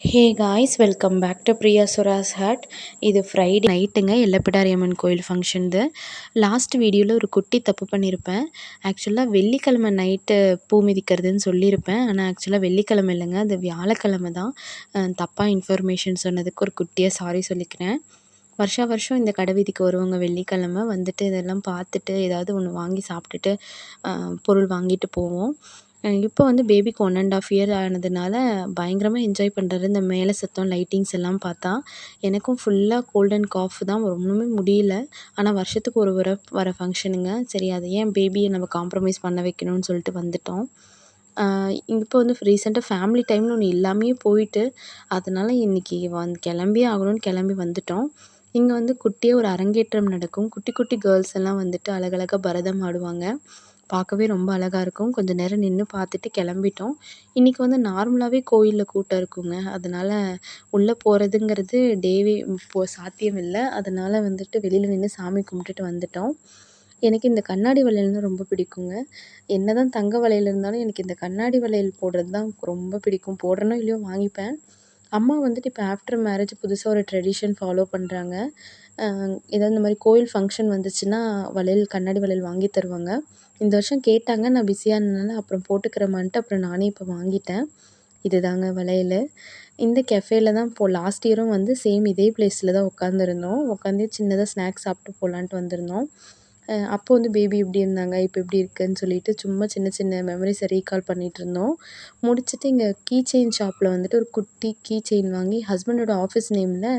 Hey guys welcome back to Priya Suras hut இது Friday நைட்டுங்க எல்லப்பிடாரியம்மன் கோயில் ஃபங்க்ஷன்து லாஸ்ட் வீடியோவில் ஒரு குட்டி தப்பு பண்ணியிருப்பேன் ஆக்சுவலாக வெள்ளிக்கிழமை நைட்டு பூ மிதிக்கிறதுன்னு சொல்லியிருப்பேன் ஆனால் ஆக்சுவலாக வெள்ளிக்கிழமை இல்லைங்க அது வியாழக்கிழமை தான். தப்பாக இன்ஃபர்மேஷன் சொன்னதுக்கு ஒரு குட்டியாக சாரி சொல்லிக்கிறேன். வருஷா வருஷம் இந்த கடை வீதிக்கு வருவாங்க வெள்ளிக்கிழமை. வந்துட்டு இதெல்லாம் பார்த்துட்டு ஏதாவது ஒன்று வாங்கி சாப்பிட்டுட்டு பொருள் வாங்கிட்டு போவோம். இப்போ வந்து பேபிக்கு ஒன் அண்ட் ஆஃப் இயர் ஆனதுனால பயங்கரமாக என்ஜாய் பண்ணுறாரு இந்த மேலே சத்தம் லைட்டிங்ஸ் எல்லாம் பார்த்தா எனக்கும் ஃபுல்லாக கோல்ட் அண்ட் காஃப் தான். ஒன்றுமே முடியல. ஆனால் வருஷத்துக்கு ஒரு வர வர ஃபங்க்ஷனுங்க சரி அதை ஏன் பேபியை நம்ம காம்ப்ரமைஸ் பண்ண வைக்கணும்னு சொல்லிட்டு வந்துட்டோம். இப்போ வந்து ரீசெண்டாக ஃபேமிலி டைம்னு ஒன்று இல்லாமையே போயிட்டு அதனால் இன்றைக்கி வந் கிளம்பியே ஆகணும்னு கிளம்பி வந்துட்டோம். இங்கே வந்து குட்டியாக ஒரு அரங்கேற்றம் நடக்கும். குட்டி குட்டி கேர்ள்ஸ் எல்லாம் வந்துட்டு அழகழகாக பரதம் ஆடுவாங்க. பார்க்கவே ரொம்ப அழகாக இருக்கும். கொஞ்சம் நேரம் நின்று பார்த்துட்டு கிளம்பிட்டோம். இன்றைக்கி வந்து நார்மலாகவே கோயிலில் கூட்டம் இருக்குங்க. அதனால் உள்ளே போகிறதுங்கிறது டேவே போ சாத்தியம் இல்லை. அதனால் வந்துட்டு வெளியில் நின்று சாமி கும்பிட்டுட்டு வந்துட்டோம். எனக்கு இந்த கண்ணாடி வளையல்னால் ரொம்ப பிடிக்குங்க. என்ன தான் தங்க வளையல் இருந்தாலும் எனக்கு இந்த கண்ணாடி வளையல் போடுறது தான் ரொம்ப பிடிக்கும். போடுறேனோ இல்லையோ வாங்கிப்பேன். அம்மா வந்துட்டு இப்போ ஆஃப்டர் மேரேஜ் புதுசாக ஒரு ட்ரெடிஷன் ஃபாலோ பண்ணுறாங்க ஏதாவது இந்த மாதிரி கோயில் ஃபங்க்ஷன் வந்துச்சுன்னா வளையல் கண்ணாடி வளையல் வாங்கி தருவாங்க. இந்த வருஷம் கேட்டாங்க நான் பிஸியாக இருந்தனால அப்புறம் போட்டுக்கிறேம்மான்ட்டு அப்புறம் நானே இப்போ வாங்கிட்டேன். இது தாங்க வளையல் இந்த கெஃபேல தான் இப்போ லாஸ்ட் இயரும் வந்து சேம் இதே பிளேஸில் தான் உட்காந்துருந்தோம் உட்காந்து சின்னதாக ஸ்நாக்ஸ் சாப்பிட்டு போகலான்ட்டு வந்திருந்தோம். அப்போ வந்து பேபி இப்படி இருந்தாங்க இப்போ இப்படி இருக்குன்னு சொல்லிட்டு சும்மா சின்ன சின்ன மெமரிஸை ரீகால் பண்ணிகிட்டு இருந்தோம். முடிச்சுட்டு இங்கே கீ செயின் ஷாப்பில் வந்துட்டு ஒரு குட்டி கீ செயின் வாங்கி ஹஸ்பண்டோட ஆஃபீஸ் நேமில்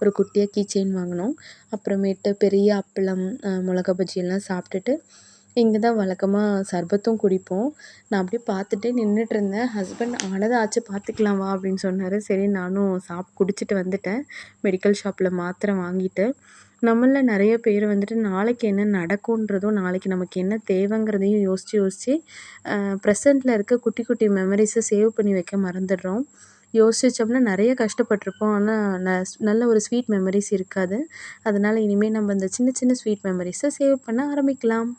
ஒரு குட்டியாக கீ செயின் வாங்கினோம். அப்புறமேட்டு பெரிய அப்பளம் மிளகா பஜ்ஜி எல்லாம் சாப்பிட்டுட்டு இங்கே தான் வழக்கமாக சர்பத்தும் குடிப்போம். நான் அப்படியே பார்த்துட்டே நின்றுட்ருந்தேன் ஹஸ்பண்ட் ஆனதை ஆச்சு பார்த்துக்கலாம் வா அப்படின்னு சொன்னார். சரி நானும் சாப் குடிச்சிட்டு வந்துட்டேன். மெடிக்கல் ஷாப்பில் மாத்திரை வாங்கிட்டு. நம்மளில் நிறைய பேர் வந்துட்டு நாளைக்கு என்ன நடக்கும்ன்றதும் நாளைக்கு நமக்கு என்ன தேவைங்கிறதையும் யோசித்து யோசித்து ப்ரெசண்ட்டில் இருக்க குட்டி குட்டி மெமரிஸை சேவ் பண்ணி வைக்க மறந்துடுறோம். யோசித்தோம்னா நிறைய கஷ்டப்பட்டிருப்போம். ஆனால் ந நல்ல ஒரு ஸ்வீட் மெமரிஸ் இருக்காது. அதனால் இனிமேல் நம்ம இந்த சின்ன சின்ன ஸ்வீட் மெமரிஸை சேவ் பண்ண ஆரம்பிக்கலாம்.